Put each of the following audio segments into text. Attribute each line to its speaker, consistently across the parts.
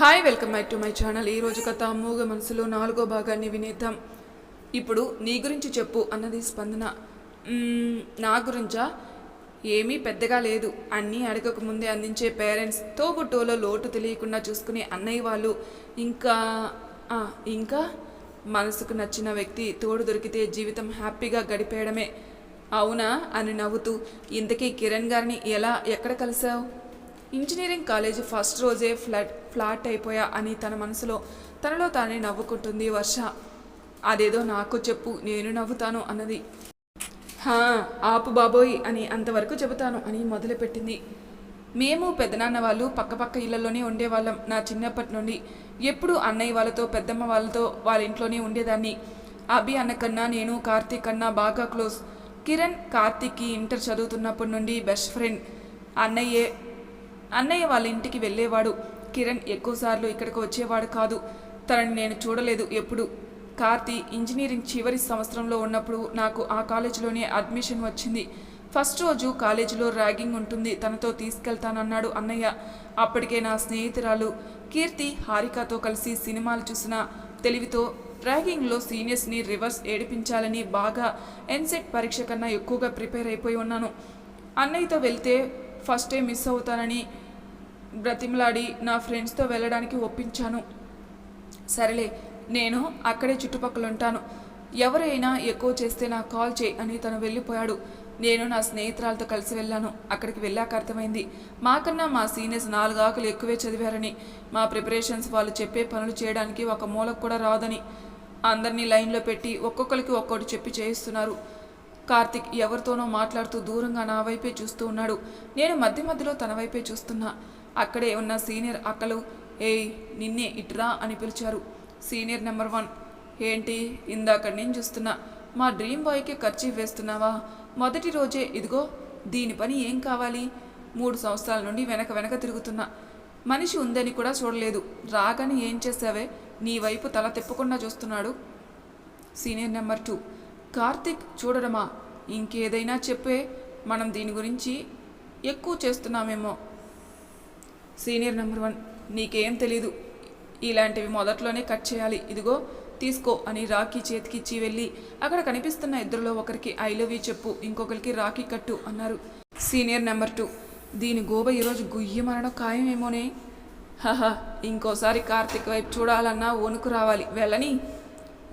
Speaker 1: Hi welcome back to my channel ఈ కథ మూగ మనసులో నాలుగో భాగాన్ని వినేద్దాం. ఇప్పుడు నీ గురించి చెప్పు అన్నది స్పందన. నా గురించా? ఏమీ పెద్దగా లేదు. అన్నీ అడగక ముందే అందించే పేరెంట్స్ తోబుట్టోలో లోటు తెలియకుండా చూసుకునే అన్నయ్య వాళ్ళు. ఇంకా ఇంకా మనసుకు నచ్చిన వ్యక్తి తోడు దొరికితే జీవితం హ్యాపీగా గడిపేయడమే. అవునా? అని నవ్వుతూ ఇంతకీ కిరణ్ గారిని ఎలా ఎక్కడ కలిసావు ఇంజనీరింగ్ కాలేజీ ఫస్ట్ రోజే ఫ్లాట్ ఫ్లాట్ అయిపోయా అని తన మనసులో తనలో తానే నవ్వుకుంటుంది వర్ష. అదేదో నాకు చెప్పు నేను నవ్వుతాను అన్నది. హా ఆపు బాబోయ్ అని అంతవరకు చెబుతాను అని మొదలుపెట్టింది. మేము పెద్దనాన్న వాళ్ళు పక్కపక్క ఇళ్ళలోనే ఉండేవాళ్ళం నా చిన్నప్పటి నుండి. ఎప్పుడు అన్నయ్య వాళ్ళతో పెద్దమ్మ వాళ్ళతో వాళ్ళ ఇంట్లోనే ఉండేదాన్ని. అభి అన్న కన్నా నేను కార్తీక్ కన్నా బాగా క్లోజ్. కిరణ్ కార్తీక్కి ఇంటర్ చదువుతున్నప్పటి నుండి బెస్ట్ ఫ్రెండ్. అన్నయ్యే అన్నయ్య వాళ్ళ ఇంటికి వెళ్ళేవాడు. కిరణ్ ఎక్కువసార్లు ఇక్కడికి వచ్చేవాడు కాదు. తనని నేను చూడలేదు ఎప్పుడు. కార్తీ ఇంజనీరింగ్ చివరి సంవత్సరంలో ఉన్నప్పుడు నాకు ఆ కాలేజీలోనే అడ్మిషన్ వచ్చింది. ఫస్ట్ రోజు కాలేజీలో ర్యాగింగ్ ఉంటుంది. తనతో తీసుకెళ్తానన్నాడు అన్నయ్య. అప్పటికే నా స్నేహితురాలు కీర్తి హారికతో కలిసి సినిమాలు చూసిన తెలివితో ర్యాగింగ్లో సీనియర్స్ని రివర్స్ ఏడిపించాలని బాగా ఎన్సెట్ పరీక్ష కన్నా ఎక్కువగా ప్రిపేర్ అయిపోయి ఉన్నాను. అన్నయ్యతో వెళ్తే ఫస్టే మిస్ అవుతానని బ్రతిమలాడి నా ఫ్రెండ్స్తో వెళ్ళడానికి ఒప్పించాను. సరేలే నేను అక్కడే చుట్టుపక్కల ఉంటాను ఎవరైనా ఎక్కువ చేస్తే నాకు కాల్ చేయి అని తను వెళ్ళిపోయాడు. నేను నా స్నేహితురాలతో కలిసి వెళ్ళాను. అక్కడికి వెళ్ళాక అర్థమైంది. మాకన్నా మా సీనియర్స్ నాలుగు ఆకులు ఎక్కువే చదివారని. మా ప్రిపరేషన్స్ వాళ్ళు చెప్పే పనులు చేయడానికి ఒక మూలకు కూడా రాదని. అందరినీ లైన్లో పెట్టి ఒక్కొక్కరికి ఒక్కొక్కటి చెప్పి చేయిస్తున్నారు. కార్తిక్ ఎవరితోనో మాట్లాడుతూ దూరంగా నా వైపే చూస్తూ ఉన్నాడు. నేను మధ్య మధ్యలో తన వైపే చూస్తున్నా. అక్కడే ఉన్న సీనియర్ అక్కలు ఏయ్ నిన్నే ఇట్రా అని పిలిచారు. సీనియర్ నెంబర్ వన్ ఏంటి ఇందాక నేను చూస్తున్నా మా డ్రీమ్ బాయ్కి ఖర్చు వేస్తున్నావా మొదటి రోజే ఇదిగో దీని పని ఏం కావాలి? మూడు సంవత్సరాల నుండి వెనక వెనక తిరుగుతున్నా. మనిషి ఉందని కూడా చూడలేదు. రాగానే ఏం చేసావే? నీ వైపు తల తిప్పకుండా చూస్తున్నాడు సీనియర్ నెంబర్ టూ. కార్తిక్ చూడడమా? ఇంకేదైనా చెప్పే మనం దీని గురించి ఎక్కువ చేస్తున్నామేమో. సీనియర్ నెంబర్ వన్ నీకేం తెలీదు. ఇలాంటివి మొదట్లోనే కట్ చేయాలి. ఇదిగో తీసుకో అని రాఖీ చేతికిచ్చి వెళ్ళి అక్కడ కనిపిస్తున్న ఇద్దరిలో ఒకరికి ఐ లవ్ యూ చెప్పు ఇంకొకరికి రాఖీ కట్టు అన్నారు సీనియర్ నెంబర్ టూ. దీని గోబ ఈరోజు గుయ్యమనడం ఖాయమేమోనే? హహా ఇంకోసారి కార్తిక్ వైపు చూడాలన్నా వణుకు రావాలి. వెళ్ళని?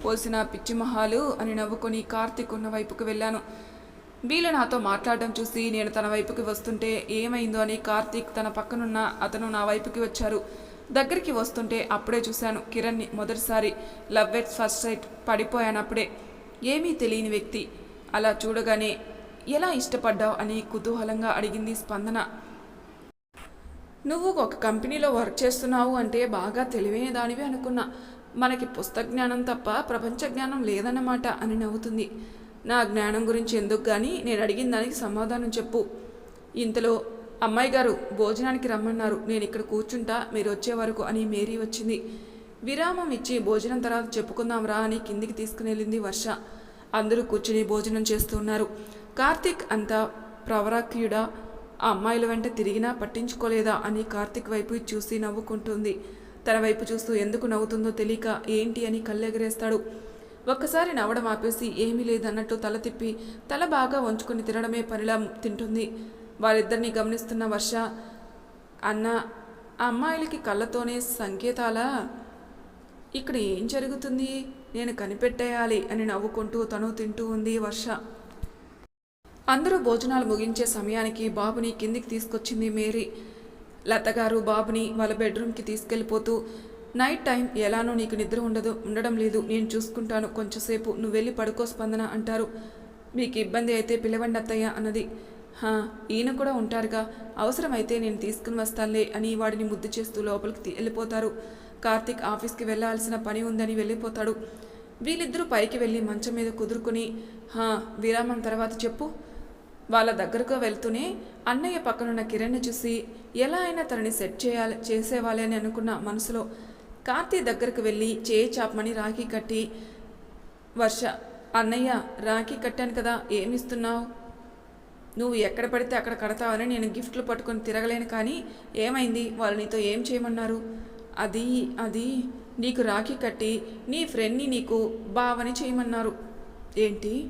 Speaker 1: పోసిన పిచ్చి మహాలు అని నవ్వుకొని కార్తిక్ ఉన్న వైపుకు వెళ్ళాను. వీళ్ళు నాతో మాట్లాడడం చూసి నేను తన వైపుకి వస్తుంటే ఏమైందో అని కార్తీక్ తన పక్కనున్న అతను నా వైపుకి వచ్చారు. దగ్గరికి వస్తుంటే అప్పుడే చూశాను కిరణ్ని మొదటిసారి. లవ్ ఎట్ ఫస్ట్ సైట్ పడిపోయాను అప్పుడే ఏమీ తెలియని వ్యక్తి. అలా చూడగానే ఎలా ఇష్టపడ్డావు? అని కుతూహలంగా అడిగింది స్పందన. నువ్వు ఒక కంపెనీలో వర్క్ చేస్తున్నావు అంటే బాగా తెలివైన దానివి అనుకున్నా. మనకి పుస్తక జ్ఞానం తప్ప ప్రపంచ జ్ఞానం లేదన్నమాట అని నవ్వుతుంది. నా జ్ఞానం గురించి ఎందుకు కానీ నేను అడిగిన దానికి సమాధానం చెప్పు. ఇంతలో అమ్మాయి గారు భోజనానికి రమ్మన్నారు. నేను ఇక్కడ కూర్చుంటా మీరు వచ్చే వరకు అని మేరీ వచ్చింది. విరామం ఇచ్చి భోజనం తర్వాత చెప్పుకుందాం రా అని కిందికి తీసుకుని వెళ్ళింది వర్ష. అందరూ కూర్చుని భోజనం చేస్తున్నారు కార్తీక్ అంతా ప్రవరాక్యుడా ఆ అమ్మాయిల వెంట తిరిగినా పట్టించుకోలేదా అని కార్తీక్ వైపు చూసి నవ్వుకుంటుంది. తన వైపు చూస్తూ ఎందుకు నవ్వుతుందో తెలియక ఏంటి అని కళ్ళెగరేస్తాడు. ఒక్కసారి నవ్వడం ఆపేసి ఏమీ లేదన్నట్టు తల తిప్పి తల బాగా వంచుకొని తినడమే పనిలా తింటుంది. వారిద్దరిని గమనిస్తున్న వర్ష అన్న ఆ అమ్మాయిలకి కళ్ళతోనే సంకేతాలా? ఇక్కడ ఏం జరుగుతుంది? నేను కనిపెట్టేయాలి అని నవ్వుకుంటూ తను తింటూ ఉంది వర్ష. అందరూ భోజనాలు ముగించే సమయానికి బాబుని కిందికి తీసుకొచ్చింది మేరీ. లతగారు బాబుని వాళ్ళ బెడ్రూమ్కి తీసుకెళ్ళిపోతూ నైట్ టైం ఎలానో నీకు నిద్ర ఉండదు ఉండడం లేదు. నేను చూసుకుంటాను. కొంచెంసేపు నువ్వు వెళ్ళి పడుకో స్పందన అంటారు. మీకు ఇబ్బంది అయితే పిలవండి అత్తయ్య అన్నది. హా ఈయన కూడా ఉంటారుగా. అవసరమైతే నేను తీసుకుని వస్తానులే అని వాడిని ముద్దు చేస్తూ లోపలికి వెళ్ళిపోతారు. కార్తీక్ ఆఫీస్కి వెళ్ళాల్సిన పని ఉందని వెళ్ళిపోతాడు. వీళ్ళిద్దరూ పైకి వెళ్ళి మంచం మీద కుదురుకుని హా విరామం తర్వాత చెప్పు. వాళ్ళ దగ్గరకు వెళ్తూనే అన్నయ్య పక్కనున్న కిరణ్ని చూసి ఎలా అయినా తనని సెట్ చేయాలి చేసేవాలి అని అనుకున్న మనసులో కార్తీ దగ్గరకు వెళ్ళి చేయి చాపమని రాఖీ కట్టి వర్ష అన్నయ్య రాఖీ కట్టాను కదా ఏమిస్తున్నావు నువ్వు ఎక్కడ పడితే అక్కడ కడతావని నేను గిఫ్ట్లు పట్టుకొని తిరగలేను కానీ ఏమైంది? వాళ్ళు నీతో ఏం చేయమన్నారు? అది అది నీకు రాఖీ కట్టి నీ ఫ్రెండ్ని నీకు బావని చేయమన్నారు. ఏంటి?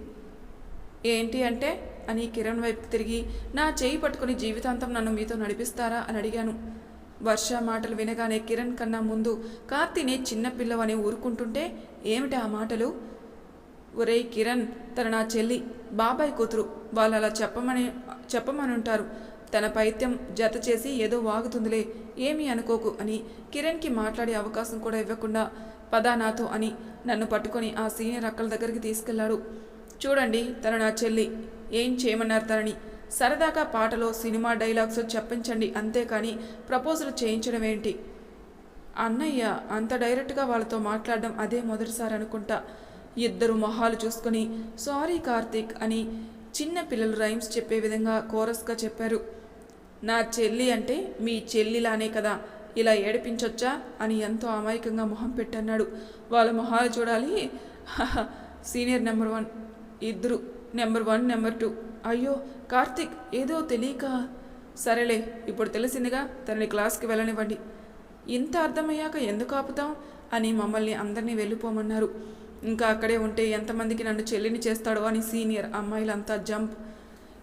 Speaker 1: ఏంటి అంటే? అని కిరణ్ వైపు తిరిగి నా చేయి పట్టుకుని జీవితాంతం నన్ను మీతో నడిపిస్తారా? అని అడిగాను. వర్ష మాటలు వినగానే కిరణ్ కన్నా ముందు కార్తీని చిన్న పిల్లవని ఊరుకుంటుంటే ఏమిటి ఆ మాటలు? ఒరేయ్ కిరణ్ తన నా చెల్లి బాబాయ్ కూతురు వాళ్ళు అలా చెప్పమని చెప్పమని ఉంటారు తన పైత్యం జత చేసి ఏదో వాగుతుందిలే ఏమీ అనుకోకు అని కిరణ్కి మాట్లాడే అవకాశం కూడా ఇవ్వకుండా పదా నాతో అని నన్ను పట్టుకొని ఆ సీనియర్ అక్కల దగ్గరికి తీసుకెళ్ళాడు. చూడండి తను నా చెల్లి ఏం చేయమన్నారు తనని? సరదాగా పాటలో సినిమా డైలాగ్స్ చెప్పించండి అంతేకాని ప్రపోజల్ చేయించడం ఏంటి? అన్నయ్య అంత డైరెక్ట్గా వాళ్ళతో మాట్లాడడం అదే మొదటిసారి అనుకుంటా. ఇద్దరు మొహాలు చూసుకొని సారీ కార్తీక్ అని చిన్న పిల్లలు రైమ్స్ చెప్పే విధంగా కోరస్గా చెప్పారు. నా చెల్లి అంటే మీ చెల్లిలానే కదా ఇలా ఏడిపించొచ్చా? అని ఎంతో అమాయకంగా మొహం పెట్టన్నాడు. వాళ్ళ మొహాలు చూడాలి. సీనియర్ నెంబర్ వన్ ఇద్దరు. Number one number two. అయ్యో కార్తీక్ ఏదో తెలియక. సరేలే ఇప్పుడు తెలిసిందిగా తనని క్లాస్కి వెళ్ళనివ్వండి. ఇంత అర్థమయ్యాక ఎందుకు ఆపుతాం? అని మమ్మల్ని అందరినీ వెళ్ళిపోమన్నారు. ఇంకా అక్కడే ఉంటే ఎంతమందికి నన్ను చెల్లిని చేస్తాడో అని సీనియర్ అమ్మాయిలంతా జంప్.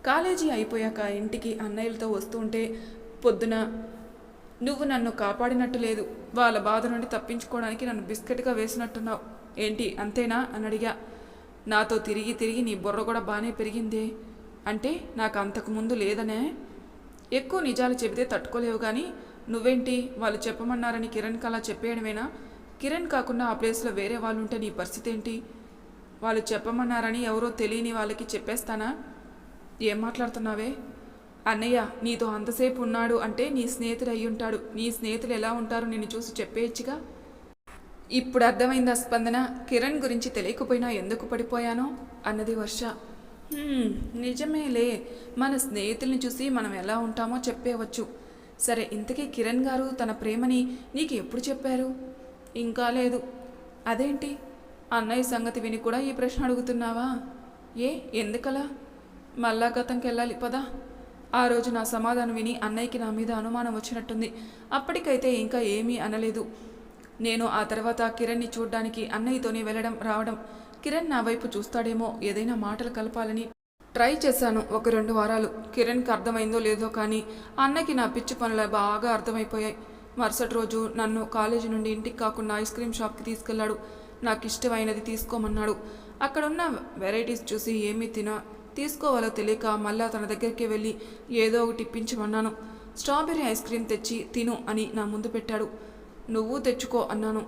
Speaker 1: కాలేజీ అయిపోయాక ఇంటికి అన్నయ్యలతో వస్తుంటే పొద్దున నువ్వు నన్ను కాపాడినట్టు లేదు. వాళ్ళ బాధ నుండి తప్పించుకోవడానికి నన్ను బిస్కెట్గా వేసినట్టున్నావు. ఏంటి అంతేనా? అని అడిగా. నాతో తిరిగి తిరిగి నీ బుర్ర కూడా బాగానే పెరిగిందే. అంటే నాకు అంతకు ముందు లేదనే? ఎక్కువ నిజాలు చెబితే తట్టుకోలేవు కానీ నువ్వేంటి? వాళ్ళు చెప్పమన్నారని కిరణ్కి అలా చెప్పేయడమేనా? కిరణ్ కాకుండా ఆ ప్లేస్లో వేరే వాళ్ళు ఉంటే నీ పరిస్థితి ఏంటి వాళ్ళు చెప్పమన్నారని ఎవరో తెలియని వాళ్ళకి చెప్పేస్తానా? ఏం మాట్లాడుతున్నావే? అన్నయ్య నీతో అంతసేపు ఉన్నాడు అంటే నీ స్నేహితుడు అయ్యి ఉంటాడు నీ స్నేహితులు ఎలా ఉంటారో నిన్ను చూసి చెప్పేయచ్చుగా? ఇప్పుడు అర్థమైందా స్పందన? కిరణ్ గురించి తెలియకపోయినా ఎందుకు పడిపోయానో? అన్నది వర్ష. నిజమేలే. మన స్నేహితుల్ని చూసి మనం ఎలా ఉంటామో చెప్పేవచ్చు. సరే ఇంతకీ కిరణ్ గారు తన ప్రేమని నీకు ఎప్పుడు చెప్పారు? ఇంకా లేదు. అదేంటి? అన్నయ్య సంగతి విని కూడా ఈ ప్రశ్న అడుగుతున్నావా? ఏ ఎందుకలా? మళ్ళా గతంకెళ్ళాలి పదా. ఆ రోజు నా సమాధానం విని అన్నయ్యకి నా మీద అనుమానం వచ్చినట్టుంది. అప్పటికైతే ఇంకా ఏమీ అనలేదు. నేను ఆ తర్వాత కిరణ్ని చూడ్డానికి అన్నయ్యతోనే వెళ్ళడం రావడం. కిరణ్ నా వైపు చూస్తాడేమో ఏదైనా మాటలు కలపాలని ట్రై చేశాను ఒక రెండు వారాలు. కిరణ్కి అర్థమైందో లేదో కానీ అన్నకి నా పిచ్చి పనులు బాగా అర్థమైపోయాయి. మరుసటి రోజు నన్ను కాలేజీ నుండి ఇంటికి కాకుండా ఐస్ క్రీమ్ షాప్కి తీసుకెళ్ళాడు నాకు ఇష్టమైనది తీసుకోమన్నాడు. అక్కడున్న వెరైటీస్ చూసి ఏమీ తినా తీసుకోవాలో తెలియక మళ్ళా తన దగ్గరికి వెళ్ళి ఏదో ఒకటి ఇప్పించమన్నాను. స్ట్రాబెర్రీ ఐస్ క్రీమ్ తెచ్చి తిను అని నా ముందు పెట్టాడు. నువ్వు తెచ్చుకో అన్నాను.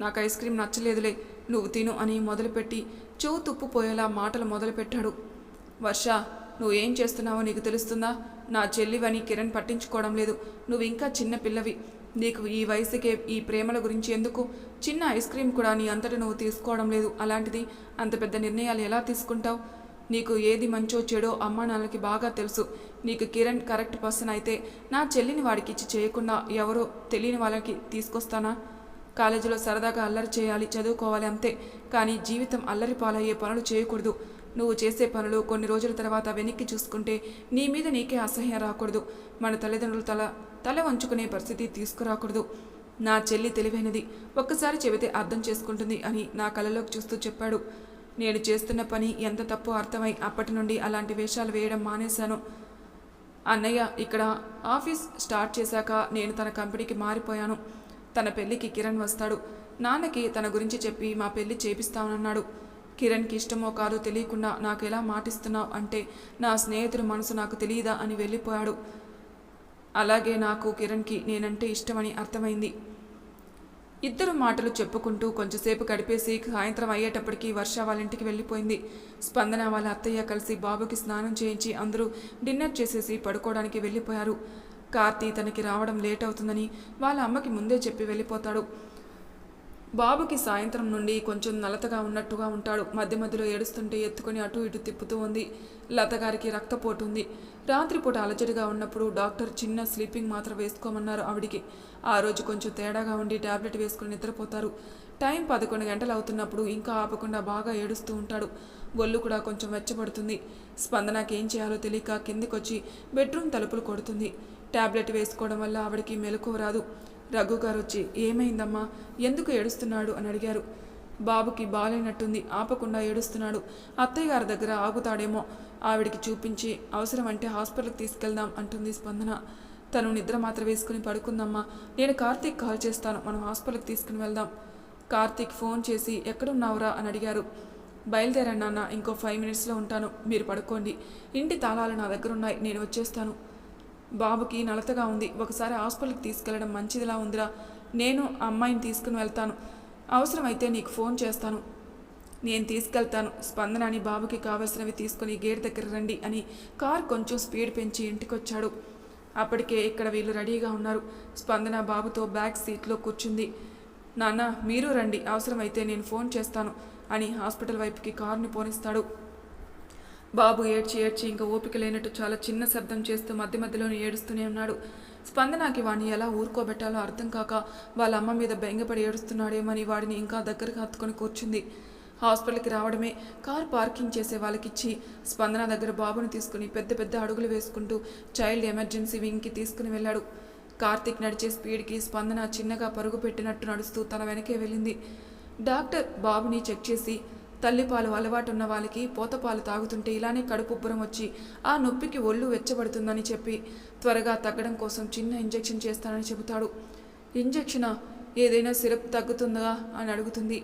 Speaker 1: నాకు ఐస్ క్రీమ్ నచ్చలేదులే నువ్వు తిను అని మొదలుపెట్టి చెవు తుప్పుపోయేలా మాటలు మొదలుపెట్టాడు. వర్ష నువ్వు ఏం చేస్తున్నావో నీకు తెలుస్తుందా? నా చెల్లివని కిరణ్ పట్టించుకోవడం లేదు. నువ్వు ఇంకా చిన్న పిల్లవి. నీకు ఈ వయసుకే ఈ ప్రేమల గురించి ఎందుకు? చిన్న ఐస్ క్రీమ్ కూడా నీ అంతట నువ్వు తీసుకోవడం లేదు. అలాంటిది అంత పెద్ద నిర్ణయాలు ఎలా తీసుకుంటావు? నీకు ఏది మంచో చెడో అమ్మా నాన్నలకి బాగా తెలుసు. నీకు కిరణ్ కరెక్ట్ పర్సన్ అయితే నా చెల్లిని వాడికి ఇచ్చి చేయకుండా ఎవరో తెలియని వాళ్ళకి తీసుకొస్తానా? కాలేజీలో సరదాగా అల్లరి చేయాలి చదువుకోవాలి అంతే. కానీ జీవితం అల్లరి పాలయ్యే పనులు చేయకూడదు. నువ్వు చేసే పనులు కొన్ని రోజుల తర్వాత వెనక్కి చూసుకుంటే నీ మీద నీకే అసహ్యం రాకూడదు. మన తల్లిదండ్రులు తల తల వంచుకునే పరిస్థితి తీసుకురాకూడదు. నా చెల్లి తెలివైనది. ఒక్కసారి చెబితే అర్థం చేసుకుంటుంది అని నా కళ్ళలోకి చూస్తూ చెప్పాడు. నేను చేస్తున్న పని ఎంత తప్పు అర్థమై అప్పటి నుండి అలాంటి వేషాలు వేయడం మానేశాను. అన్నయ్య ఇక్కడ ఆఫీస్ స్టార్ట్ చేశాక నేను తన కంపెనీకి మారిపోయాను. తన పెళ్ళికి కిరణ్ వస్తాడు. నాన్నకి తన గురించి చెప్పి మా పెళ్ళి చేపిస్తానన్నాడు. కిరణ్కి ఇష్టమో కాదో తెలియకుండా నాకు ఎలా మాటిస్తున్నావు అంటే నా స్నేహితుడి మనసు నాకు తెలియదా అని వెళ్ళిపోయాడు. అలాగే నాకు కిరణ్కి నేనంటే ఇష్టమని అర్థమైంది. ఇద్దరు మాటలు చెప్పుకుంటూ కొంచెంసేపు గడిపేసి సాయంత్రం అయ్యేటప్పటికి వర్ష వాళ్ళ ఇంటికి వెళ్ళిపోయింది. స్పందన వాళ్ళ అత్తయ్య కలిసి బాబుకి స్నానం చేయించి అందరూ డిన్నర్ చేసేసి పడుకోవడానికి వెళ్ళిపోయారు. కార్తీ తనకి రావడం లేట్ అవుతుందని వాళ్ళ అమ్మకి ముందే చెప్పి వెళ్ళిపోతాడు. బాబుకి సాయంత్రం నుండి కొంచెం నలతగా ఉన్నట్టుగా ఉంటాడు. మధ్య మధ్యలో ఏడుస్తుంటే ఎత్తుకొని అటు ఇటు తిప్పుతూ ఉంది. లత గారికి రక్తపోటు ఉంది. రాత్రిపూట అలజడిగా ఉన్నప్పుడు డాక్టర్ చిన్న స్లీపింగ్ మాత్రం వేసుకోమన్నారు ఆవిడికి. ఆ రోజు కొంచెం తేడాగా ఉండి టాబ్లెట్ వేసుకుని నిద్రపోతారు. టైం పదకొండు గంటలు అవుతున్నప్పుడు ఇంకా ఆపకుండా బాగా ఏడుస్తూ ఉంటాడు. ఒళ్ళు కూడా కొంచెం వెచ్చబడుతుంది. స్పందనకి ఏం చేయాలో తెలియక కిందికొచ్చి బెడ్రూమ్ తలుపులు కొడుతుంది. టాబ్లెట్ వేసుకోవడం వల్ల ఆవిడకి మెలకువ రాదు. రఘు గారు వచ్చి ఏమైందమ్మా? ఎందుకు ఏడుస్తున్నాడు? అని అడిగారు. బాబుకి బాలేనట్టుంది ఆపకుండా ఏడుస్తున్నాడు. అత్తయ్య గారి దగ్గర ఆగుతాడేమో. ఆవిడికి చూపించి అవసరం అంటే హాస్పిటల్కి తీసుకెళ్దాం అంటుంది స్పందన. తను నిద్ర మాత్ర వేసుకుని పడుకుందమ్మా. నేను కార్తీక్ కాల్ చేస్తాను. మనం హాస్పిటల్కి తీసుకుని వెళ్దాం. కార్తీక్ ఫోన్ చేసి ఎక్కడున్నావురా? అని అడిగారు. బయలుదేరండి నాన్న. ఇంకో ఫైవ్ మినిట్స్లో ఉంటాను. మీరు పడుకోండి. ఇంటి తాళాలు నా దగ్గర ఉన్నాయి నేను వచ్చేస్తాను. బాబుకి నలతగా ఉంది. ఒకసారి హాస్పిటల్కి తీసుకెళ్ళడం మంచిదిలా ఉందిరా. నేను అమ్మాయిని తీసుకుని వెళ్తాను. అవసరమైతే నీకు ఫోన్ చేస్తాను. నేను తీసుకెళ్తాను. స్పందన అని బాబుకి కావలసినవి తీసుకుని గేట్ దగ్గర రండి అని కార్ కొంచెం స్పీడ్ పెంచి ఇంటికొచ్చాడు. అప్పటికే ఇక్కడ వీళ్ళు రెడీగా ఉన్నారు. స్పందన బాబుతో బ్యాక్ సీట్లో కూర్చుంది. నాన్న మీరు రండి. అవసరమైతే నేను ఫోన్ చేస్తాను అని హాస్పిటల్ వైపుకి కారుని పోనిస్తాడు. బాబు ఏడ్చి ఏడ్చి ఇంకా ఓపిక లేనట్టు చాలా చిన్న శబ్దం చేస్తూ మధ్య మధ్యలోనే ఏడుస్తూనే ఉన్నాడు. స్పందనకి వాడిని ఎలా ఊరుకోబెట్టాలో అర్థం కాక వాళ్ళ అమ్మ మీద బెంగపడి ఏడుస్తున్నాడేమని వాడిని ఇంకా దగ్గరకు హత్తుకొని కూర్చుంది. హాస్పిటల్కి రావడమే కార్ పార్కింగ్ చేసే వాళ్ళకిచ్చి స్పందన దగ్గర బాబుని తీసుకుని పెద్ద పెద్ద అడుగులు వేసుకుంటూ చైల్డ్ ఎమర్జెన్సీ వింగ్కి తీసుకుని వెళ్ళాడు. కార్తీక్ నడిచే స్పీడ్కి స్పందన చిన్నగా పరుగు పెట్టినట్టు నడుస్తూ తన వెనకే వెళ్ళింది. డాక్టర్ బాబుని చెక్ చేసి తల్లిపాలు అలవాటు ఉన్న వాళ్ళకి పోతపాలు తాగుతుంటే ఇలానే కడుపు ఉబ్బరం వచ్చి ఆ నొప్పికి ఒళ్ళు వెచ్చబడుతుందని చెప్పి త్వరగా తగ్గడం కోసం చిన్న ఇంజెక్షన్ చేస్తానని చెబుతాడు. ఇంజెక్షనా ఏదైనా సిరప్ తగ్గుతుందా అని అడుగుతుంది.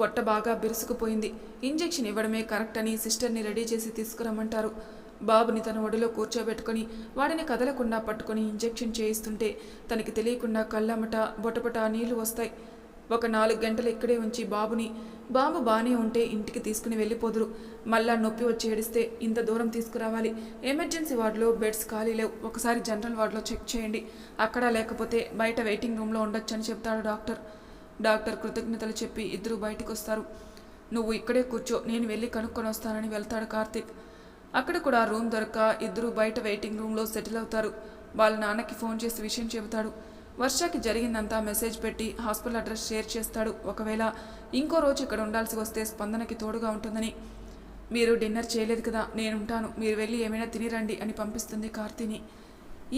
Speaker 1: పొట్ట బాగా బిరుసుకుపోయింది. ఇంజెక్షన్ ఇవ్వడమే కరెక్ట్ అని సిస్టర్ని రెడీ చేసి తీసుకురమ్మంటారు. బాబుని తన ఒడిలో కూర్చోబెట్టుకొని వాడిని కదలకుండా పట్టుకొని ఇంజెక్షన్ చేయిస్తుంటే తనకి తెలియకుండా కళ్ళమట బొటపట నీళ్ళు వస్తాయి. ఒక నాలుగు గంటలు ఇక్కడే ఉంచి బాబుని బాబు బాగానే ఉంటే ఇంటికి తీసుకుని వెళ్ళిపోదురు. మళ్ళా నొప్పి వచ్చి ఏడిస్తే ఇంత దూరం తీసుకురావాలి. ఎమర్జెన్సీ వార్డులో బెడ్స్ ఖాళీ లేవు. ఒకసారి జనరల్ వార్డులో చెక్ చేయండి. అక్కడ లేకపోతే బయట వెయిటింగ్ రూమ్లో ఉండొచ్చని చెప్తాడు డాక్టర్. డాక్టర్ కృతజ్ఞతలు చెప్పి ఇద్దరు బయటకు వస్తారు నువ్వు ఇక్కడే కూర్చో. నేను వెళ్ళి కనుక్కొని వస్తానని వెళ్తాడు కార్తీక్. అక్కడ కూడా రూమ్ దొరక్క ఇద్దరు బయట వెయిటింగ్ రూమ్లో సెటిల్ అవుతారు. వాళ్ళ నాన్నకి ఫోన్ చేసి విషయం చెబుతాడు. వర్షకి జరిగిందంతా మెసేజ్ పెట్టి హాస్పిటల్ అడ్రస్ షేర్ చేస్తాడు. ఒకవేళ ఇంకో రోజు ఇక్కడ ఉండాల్సి వస్తే స్పందనకి తోడుగా ఉంటుందని. మీరు డిన్నర్ చేయలేదు కదా నేనుంటాను మీరు వెళ్ళి ఏమైనా తినిరండి అని పంపిస్తుంది కార్తీని.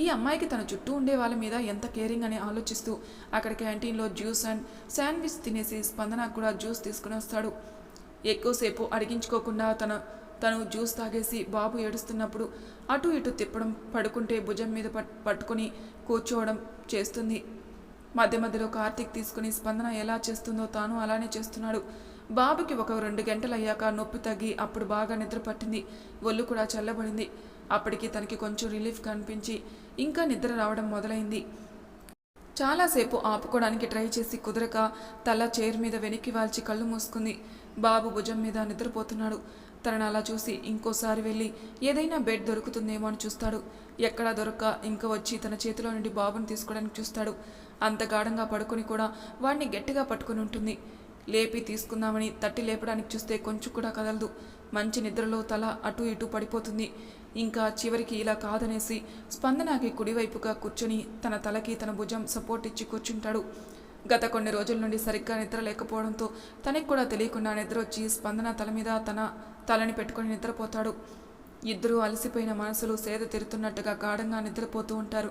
Speaker 1: ఈ అమ్మాయికి తన చుట్టూ ఉండే వాళ్ళ మీద ఎంత కేరింగ్ అని ఆలోచిస్తూ అక్కడ క్యాంటీన్లో జ్యూస్ అండ్ శాండ్విచ్ తినేసి స్పందన కూడా జ్యూస్ తీసుకుని వస్తాడు. ఎక్కువసేపు అడిగించుకోకుండా తన తను జ్యూస్ తాగేసి బాబు ఏడుస్తున్నప్పుడు అటు ఇటు తిప్పడం పడుకుంటే భుజం మీద పట్ పట్టుకొని కూర్చోవడం చేస్తుంది. మధ్య మధ్యలో కార్తీక్ తీసుకుని స్పందన ఎలా చేస్తుందో తాను అలానే చేస్తున్నాడు. బాబుకి ఒక రెండు గంటలు అయ్యాక నొప్పి తగ్గి అప్పుడు బాగా నిద్ర పట్టింది. ఒళ్ళు కూడా చల్లబడింది. అప్పటికి తనకి కొంచెం రిలీఫ్ కనిపించి ఇంకా నిద్ర రావడం మొదలైంది. చాలాసేపు ఆపుకోవడానికి ట్రై చేసి కుదరక తల చైర్ మీద వెనక్కి వాల్చి కళ్ళు మూసుకుంది. బాబు భుజం మీద నిద్రపోతున్నాడు. తనను అలా చూసి ఇంకోసారి వెళ్ళి ఏదైనా బెడ్ దొరుకుతుందేమో అని చూస్తాడు. ఎక్కడా దొరక్క ఇంకా వచ్చి తన చేతిలో నుండి బాబుని తీసుకోవడానికి చూస్తాడు. అంత గాఢంగా పడుకొని కూడా వాడిని గట్టిగా పట్టుకొని ఉంటుంది. లేపి తీసుకుందామని తట్టి లేపడానికి చూస్తే కొంచెం కూడా కదలదు. మంచి నిద్రలో తల అటు ఇటు పడిపోతుంది. ఇంకా చివరికి ఇలా కాదనేసి స్పందనకి కుడివైపుగా కూర్చుని తన తలకి తన భుజం సపోర్ట్ ఇచ్చి కూర్చుంటాడు. గత కొన్ని రోజుల నుండి సరిగ్గా నిద్ర లేకపోవడంతో తనకి కూడా తెలియకుండా నిద్ర వచ్చి స్పందన తల మీద తన తలని పెట్టుకొని నిద్రపోతాడు. ఇద్దరూ అలసిపోయిన మనసులు సేద తీరుతున్నట్టుగా గాఢంగా నిద్రపోతూ ఉంటారు.